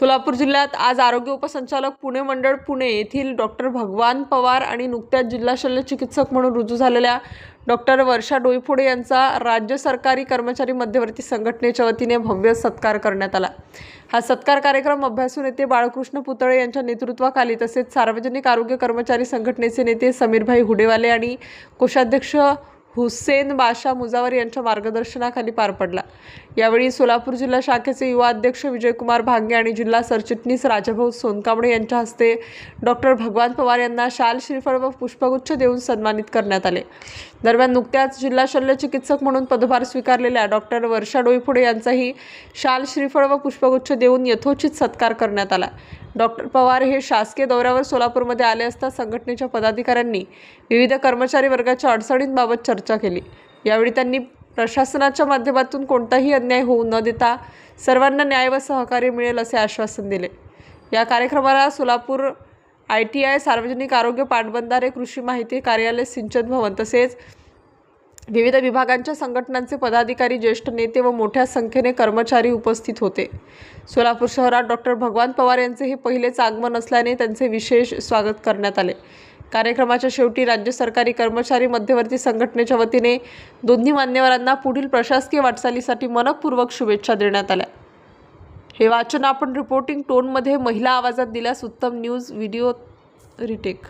सोलापूर जिल्ह्यात आज आरोग्य उपसंचालक पुणे मंडळ पुणे येथील डॉक्टर भगवान पवार आणि नुकत्याच जिल्हा शल्य चिकित्सक म्हणून रुजू झालेल्या डॉक्टर वर्षा डोईफोडे यांचा राज्य सरकारी कर्मचारी मध्यवर्ती संघटनेच्या वतीने भव्य सत्कार करण्यात आला. हा सत्कार कार्यक्रम अभ्यासू नेते बाळकृष्ण पुतळे यांच्या नेतृत्वाखाली तसेच सार्वजनिक आरोग्य कर्मचारी संघटनेचे नेते समीरभाई हुडेवाले आणि कोषाध्यक्ष हुसेन बाशा मुजावर यांच्या मार्गदर्शनाखाली पार पडला. यावेळी सोलापूर जिल्हा शाखेचे युवा अध्यक्ष विजयकुमार भांगे आणि जिल्हा सरचिटणीस राजाभाऊ सोनकांबळे यांच्या हस्ते डॉक्टर भगवान पवार यांना शाल श्रीफळ व पुष्पगुच्छ देऊन सन्मानित करण्यात आले. दरम्यान नुकत्याच जिल्हा शल्य चिकित्सक म्हणून पदभार स्वीकारलेल्या डॉक्टर वर्षा डोईफोडे यांचाही शाल श्रीफळ व पुष्पगुच्छ देऊन यथोचित सत्कार करण्यात आला. डॉक्टर पवार हे शासकीय दौऱ्यावर सोलापूरमध्ये आले असता संघटनेच्या पदाधिकाऱ्यांनी विविध कर्मचारी वर्गाच्या अडचणींबाबत चर्चा चर्चा केली. यावेळी त्यांनी प्रशासनाच्या माध्यमातून कोणताही अन्याय होऊ न देता सर्वांना न्याय व सहकार्य मिळेल असे आश्वासन दिले. या कार्यक्रमाला सोलापूर आय टी आय सार्वजनिक आरोग्य पाटबंधारे कृषी माहिती कार्यालय सिंचन भवन तसेच विविध विभागांच्या संघटनांचे पदाधिकारी ज्येष्ठ नेते व मोठ्या संख्येने कर्मचारी उपस्थित होते. सोलापूर शहरात डॉक्टर भगवान पवार यांचे हे पहिलेच आगमन असल्याने त्यांचे विशेष स्वागत करण्यात आले. कार्यक्रमाच्या शेवटी राज्य सरकारी कर्मचारी मध्यवर्ती संघटनेच्या वतीने दोन्ही मान्यवरांना पुढील प्रशासकीय वाटचालीसाठी मनपूर्वक शुभेच्छा देण्यात आल्या. हे वाचन आपण रिपोर्टिंग टोनमध्ये महिला आवाजात दिल्यास उत्तम न्यूज व्हिडिओ रिटेक